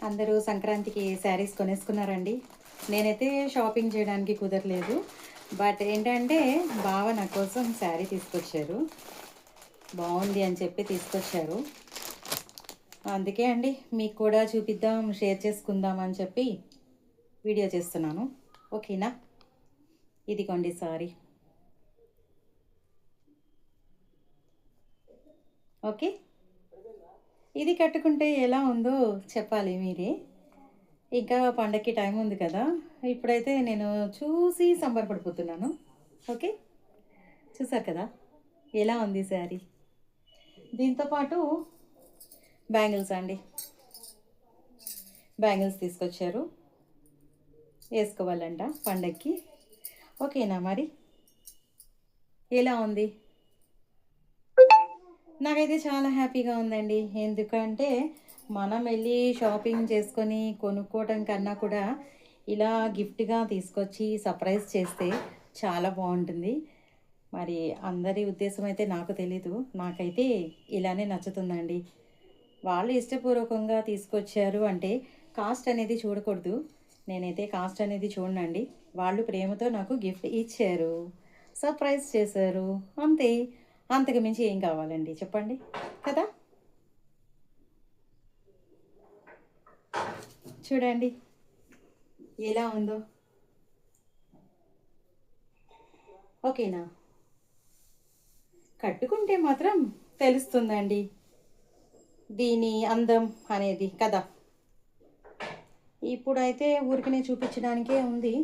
అందరూ సంక్రాంతికి శారీస్ కొనేసుకున్నారండి. నేనైతే షాపింగ్ చేయడానికి కుదరలేదు. బట్ ఏంటంటే బావ నా కోసం శారీ తీసుకొచ్చారు. బాగుంది అని చెప్పి తీసుకొచ్చారు. అందుకే అండి మీకు కూడా చూపిద్దాం షేర్ చేసుకుందాం అని చెప్పి వీడియో చేస్తున్నాను. ఓకేనా? ఇదిగోండి సారీ. ఓకే? ఇది కట్టుకుంటే ఎలా ఉందో చెప్పాలి మీరే. ఇంకా పండగకి టైం ఉంది కదా ఇప్పుడైతే నేను చూసి సంబరపడిపోతున్నాను. ఓకే? చూసారు కదా ఎలా ఉంది శారీ? దీంతోపాటు బ్యాంగిల్స్ అండి. బ్యాంగిల్స్ తీసుకొచ్చారు. వేసుకోవాలంట పండగకి ఓకేనా మరి? ఎలా ఉంది? నాకైతే చాలా హ్యాపీగా ఉందండి. ఎందుకంటే మనం వెళ్ళి షాపింగ్ చేసుకొని కొనుక్కోవటం కన్నా కూడా ఇలా గిఫ్ట్గా తీసుకొచ్చి సర్ప్రైజ్ చేస్తే చాలా బాగుంటుంది. మరి అందరి ఉద్దేశం అయితే నాకు తెలీదు. నాకైతే ఇలానే నచ్చుతుందండి. వాళ్ళు ఇష్టపూర్వకంగా తీసుకొచ్చారు అంటే కాస్ట్ అనేది చూడకూడదు. నేనైతే కాస్ట్ అనేది చూడండి వాళ్ళు ప్రేమతో నాకు గిఫ్ట్ ఇచ్చారు. సర్ప్రైజ్ చేశారు. అంతే. అంతకు మించి ఏం కావాలండి? చెప్పండి. కదా? చూడండి. ఎలా ఉందో. ఓకేనా? కట్టుకుంటే మాత్రం తెలుస్తుందండి. దీని అందం అనేది కదా? ఇప్పుడైతే ఊరికనే చూపించడానికే ఉంది.